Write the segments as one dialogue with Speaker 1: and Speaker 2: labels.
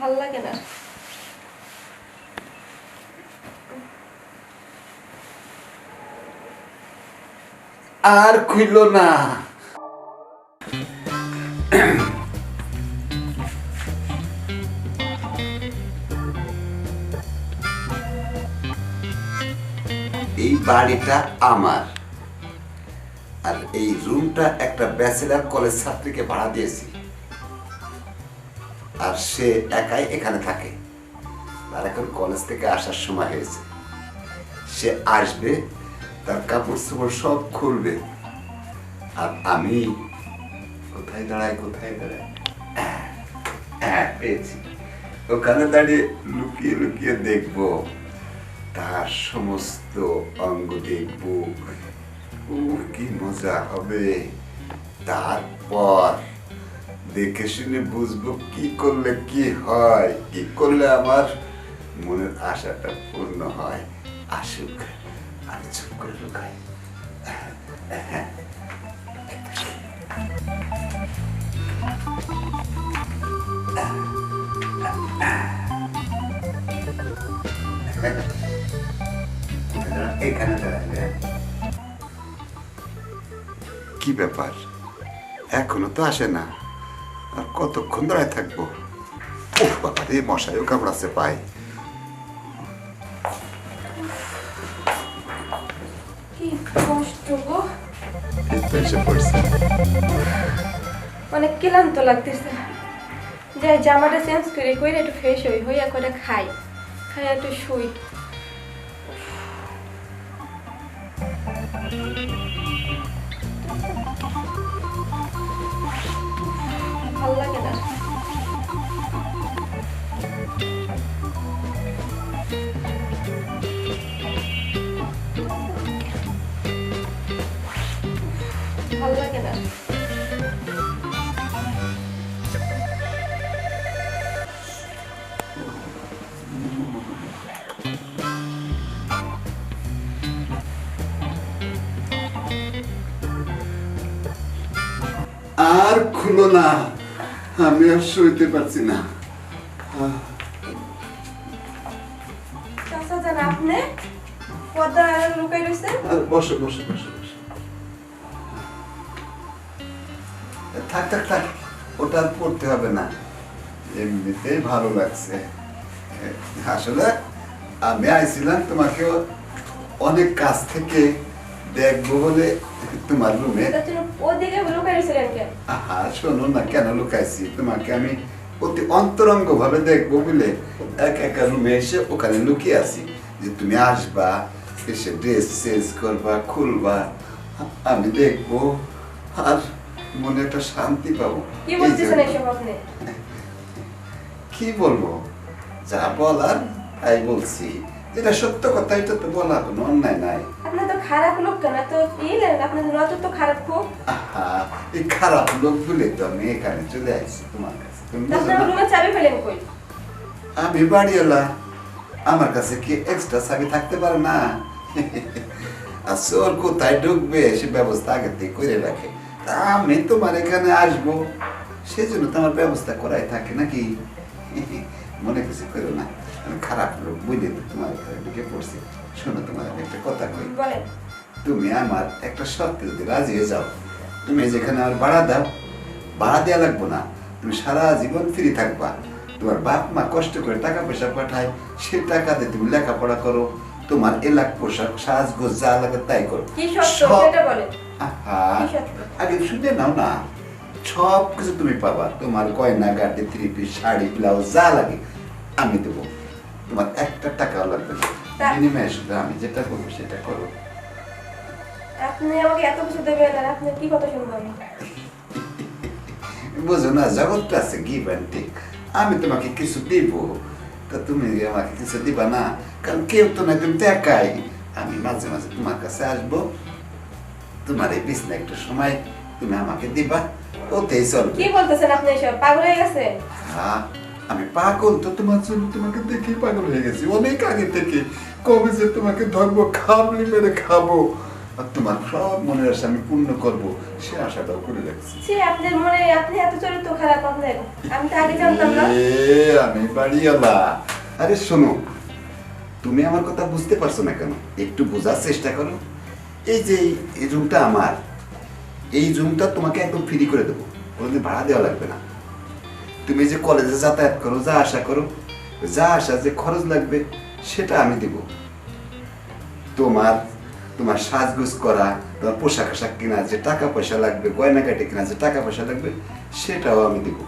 Speaker 1: ভালো লাগে না।
Speaker 2: আর খুইল না। এই বাড়িটা আমার। আর এই রুমটা একটা ব্যাচেলার কলেজ ছাত্রীকে ভাড়া দিয়েছি। আর সে একাই এখানে থাকে। তার এখন কলেজ থেকে আসার সময় হয়েছে। সে আসবে তার কাপড় চোপড় সব খুলবে। আর আমি কোথায় দাঁড়াই কোথায় দাঁড়াই আহ, হ্যাঁ পেয়েছি। ওখানে দাঁড়িয়ে লুকিয়ে লুকিয়ে দেখব। তার সমস্ত অঙ্গ দেখব। ও কি মজা হবে। তারপর দেখে শুনে বুঝব কি করলে কি হয়, কি করলে আমার মনের আশাটা পূর্ণ হয়। আসুক আমি চুপ করে লুকাই। কি ব্যাপার? এখনও তো আসে না। আর কতক্ষণ দাঁড়ায় থাকব? ওহ বাবা রে মশাইও কামড়াচ্ছে পায়
Speaker 1: অনেক ক্লান্ত লাগতেছে। যাই জামাটা চেঞ্জ করে কইরা একটু ফ্রেশ হই হইয়া করে খাই। খাই একটু শুই। ভালো লাগে না।
Speaker 2: আর খুলো না। আমি আর সইতে পারছি না।
Speaker 1: চাচা জান আপনি পর্দা লুকাই রয়েছেন
Speaker 2: বসো বসো বসো বসো। থাক থাক থাক ওটা পড়তে হবে না। এমনিতেই ভালো লাগছে। আসলে আমি আইছিলাম তোমাকে অনেক কাছ থেকে দেখব বলে তোমার রুমে
Speaker 1: ওদিকে লুকাই কেন?
Speaker 2: আহা শোনো না কেন লুকাইছি? তোমাকে আমি অতি অন্তরঙ্গ ভাবে দেখব বলে এক একা রুমে এসে ওখানে লুকিয়ে আছি। যে তুমি আসবা এসে ড্রেস চেঞ্জ করবা খুলবা আমি দেখব। আর মনে একটা শান্তি পাবো।
Speaker 1: কি বলতেছেন
Speaker 2: জন্য-
Speaker 1: আপনি?
Speaker 2: কি বলব? যা বলার তাই বলছি। যেটা সত্য কথা এটা তো বলা কোনো অন্যায় নাই।
Speaker 1: আপনার তো খারাপ লোক কেন? তো ইলেন আপনার নজর তো খারাপ খুব।
Speaker 2: এই খারাপ লোক বলে তো আমি এখানে চলে আসছি তোমার কাছে। তুমি
Speaker 1: আপনার রুমে চাবি পেলেন কই?
Speaker 2: আমি বাড়িওয়ালা। আমার কাছে কি এক্সট্রা চাবি থাকতে পারে না? আর চোর কোথায় ঢুকবে? সে ব্যবস্থা আগে থেকে করে রাখে। তা আমি তোমার এখানে আসব। সেজন্য তো আমার ব্যবস্থা করাই থাকে নাকি? মনে কিছু করো না। খারাপ লোক বুঝে তো তোমার এখানে ঢুকে পড়ছি। শোনো তোমার একটা কথা কই। তুমি আমার একটা শর্তে যদি রাজি হয়ে যাও তুমি যেখানে আমার ভাড়া দাও ভাড়া দেওয়া লাগবো না। তুমি সারা জীবন ফ্রি থাকবা। তোমার বাপ মা কষ্ট করে টাকা পয়সা পাঠায় সে টাকাতে তুমি লেখাপড়া করো। তোমার এলাক পোশাক সাজগোজ যা লাগে তাই করো। আগে শুনে নাও না। সব কিছু তুমি পাবা। তোমার গয়না গাড়ি থ্রি পিস শাড়ি ব্লাউজ যা লাগে। আমি দেবো তোমার একটা টাকাও লাগবে না। বিনিময়ে শুধু আমি যেটা করব সেটা করো।
Speaker 1: আপনি আমাকে এত কিছু দেবেন আর আপনি কি কথা শুনবেন?
Speaker 2: বুঝো না জগৎটা আছে গিভ অ্যান্ড টেক আমি তোমাকে কিছু দিব তা তুমি আমাকে কিছু দিবা না কারণ কেউ তো না তুমি একাই। আমি মাঝে মাঝে তোমার কাছে আসব তোমার এই বিছনা একটু সময় তুমি আমাকে দিবা ওতেই চলবে।
Speaker 1: কি বলতেছেন আপনি এসব? পাগল হয়ে গেছে?
Speaker 2: হ্যাঁ। আমি পাগল তো তোমার জন্য তোমাকে দেখে পাগল হয়ে গেছি। অনেক আগে থেকে কবে যে তোমাকে ধরবো খাবলি মেরে খাব। আর তোমার সব মনের আশা আমি পূর্ণ করব। সে আশাটাও করে রাখছি।
Speaker 1: সে আপনার মনে আপনি এত চরিত্র খারাপ আপনার আমি তো আগে জানতাম না।
Speaker 2: এ, আমি বাড়িওয়ালা। আরে শোনো তুমি আমার কথা বুঝতে পারছ না কেন? একটু বোঝার চেষ্টা করো। এই যে এই- এই রুমটা আমার এই রুমটা তোমাকে একদম ফ্রি করে দেবো। কোনোদিন ভাড়া দেওয়া লাগবে না। তুমি যে কলেজে যাতায়াত করো, যা আশা করো, যা আশা যে খরচ লাগবে, সেটা আমি দেব। তোমার তোমার সাজগুজ করা, তোমার পোশাক আশাক কেনা, যে টাকা পয়সা লাগবে গয়নাকাটি কেনা, যে টাকা পয়সা লাগবে, সেটাও আমি দেবো।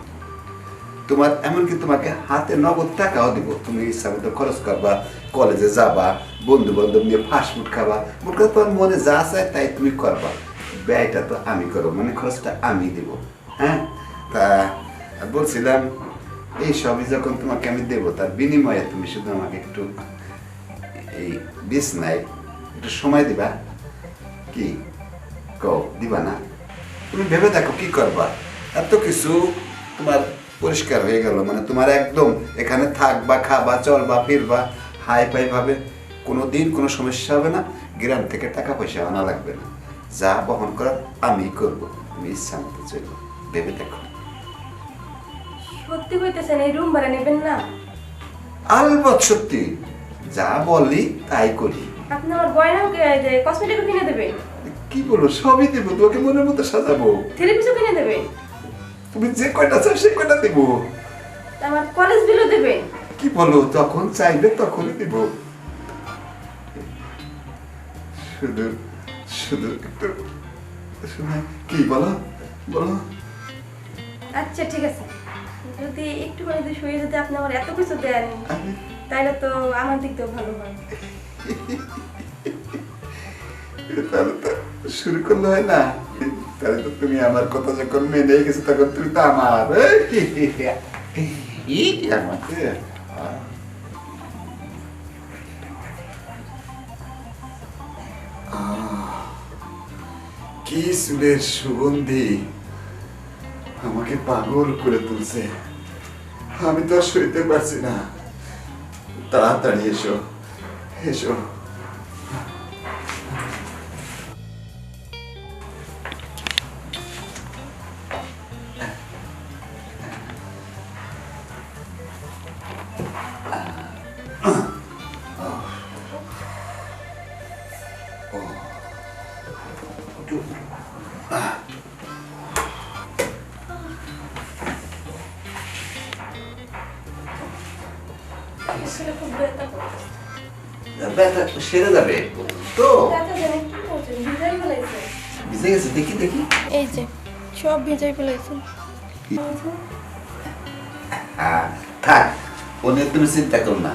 Speaker 2: তোমার, এমনকি তোমাকে হাতে নগদ টাকাও দিব। তুমি ইচ্ছা মতো খরচ করবা, কলেজে যাবা বন্ধু বান্ধব নিয়ে ফাস্টফুড খাবা, মোট কথা তোমার মনে যা চায় তাই তুমি করবা। ব্যয়টা তো আমি করব মানে খরচটা আমি দিব হ্যাঁ? তা বলছিলাম, এই সবই যখন তোমাকে আমি দেবো, তার বিনিময়ে তুমি শুধু আমাকে একটু এই বিষ নাই একটু সময় দিবা? কি? কও, দিবা না। তুমি ভেবে দেখো কি করবা। এত কিছু তোমার পরিষ্কার হয়ে গেল মানে তোমার একদম এখানে থাকবা, খাবা, চলবা, ফিরবা, হাই ফাই ভাবে। কোনো দিন কোনো সমস্যা হবে না, গ্রাম থেকে টাকা পয়সা আনা লাগবে না। যা বহন করার আমি করব তুমি ইচ্ছা মতো চলবো। ভেবে দেখো।
Speaker 1: সত্যি কইতেছেন এই রুম ভাড়া নেবেন না?
Speaker 2: আলবৎ সত্যি যা বললি তাই করি।
Speaker 1: আপনি আমার গয়না কসমেটিকও কিনে দেবেন
Speaker 2: কি বলো সবই দেবো তোমাকে মনের মতো সাজাবো।
Speaker 1: থ্রি কিনে দেবেন
Speaker 2: তুমি যে কয়টা চাও সে কয়টা দেবো।
Speaker 1: আমার কলেজ বিলও দেবেন
Speaker 2: কি বলো তখন চাইবে তখনই দিব। শুধু শুধু একটু কি বলো বলো।
Speaker 1: আচ্ছা ঠিক আছে। যদি একটুখানি যদি শুয়ে যদি আপনি আমার এত কিছু দেন তাহলে তো আমার দিক দিয়েও ভালো হয়।
Speaker 2: তাহলে তো শুরু করলে হয় না। তাহলে তো তুমি আমার কথা যখন মেনে গেছো তখন তুমি তো আমার। কি চুলের সুগন্ধি। আমাকে পাগল করে তুলছে আমি তো আর সইতে পারছি না তাড়াতাড়ি এসো এসো
Speaker 1: আসলে ব্যথা
Speaker 2: সেরে যাবে। তো ভিজে গেছে দেখি দেখি।
Speaker 1: এই যে সব ভিজাই ফেলাইছে।
Speaker 2: হ্যাঁ থাক ও নিয়ে তুমি চিন্তা করো না।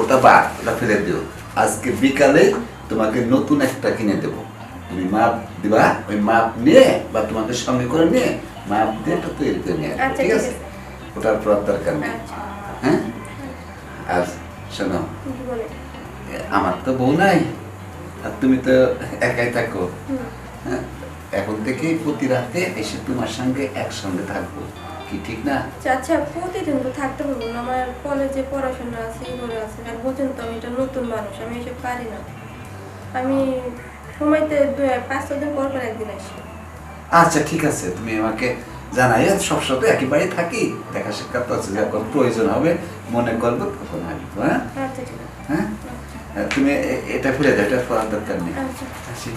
Speaker 2: ওটা বাদ ওটা ফেলে দিও। আজকে বিকালে তোমাকে নতুন একটা কিনে দেবো। তুমি মাপ দিবা ওই মাপ নিয়ে বা তোমাকে সঙ্গে করে নিয়ে মাপ দিয়ে এটা তৈরি করে নিয়ে
Speaker 1: আচ্ছা,
Speaker 2: ঠিক আছে। ওটার পর দরকার নেই।
Speaker 1: আচ্ছা।
Speaker 2: হ্যাঁ? আর শোনো আমার তো বউ নাই আর তুমি তো একাই থাকো। হ্যাঁ এখন থেকেই প্রতি রাতে এসে তোমার সঙ্গে একসঙ্গে থাকব কি ঠিক না?
Speaker 1: আচ্ছা, আচ্ছা প্রতিদিন তো থাকতে পারব না আমার কলেজে পড়াশোনা আছে এগুলো আছে আর বোঝেন তো আমি এটা নতুন মানুষ আমি এসব পারি না। আমি সময়তে পাঁচ ছ দিন পর পর একদিন আসি।
Speaker 2: আচ্ছা ঠিক আছে তুমি আমাকে জানাই সবসময় তো একেবারে থাকি দেখা সাক্ষাৎ তো আছে যখন প্রয়োজন হবে মনে করব তখন আসব হ্যাঁ?
Speaker 1: আচ্ছা
Speaker 2: হ্যাঁ? তুমি এটা ফিরে দাও এটা করার দরকার নেই।
Speaker 1: আচ্ছা।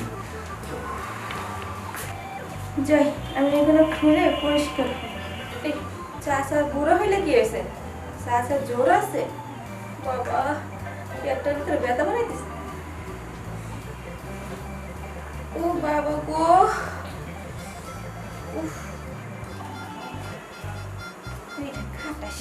Speaker 1: যাই আমি এগুলো খুলে পরিষ্কার চাষা বুড়ো হইলে কি হয়েছে? চাষা জোর আছে? বাবা পেটটার ভিতরে ব্যথা বানাই ও বাবা গো। উফ। খাটাস।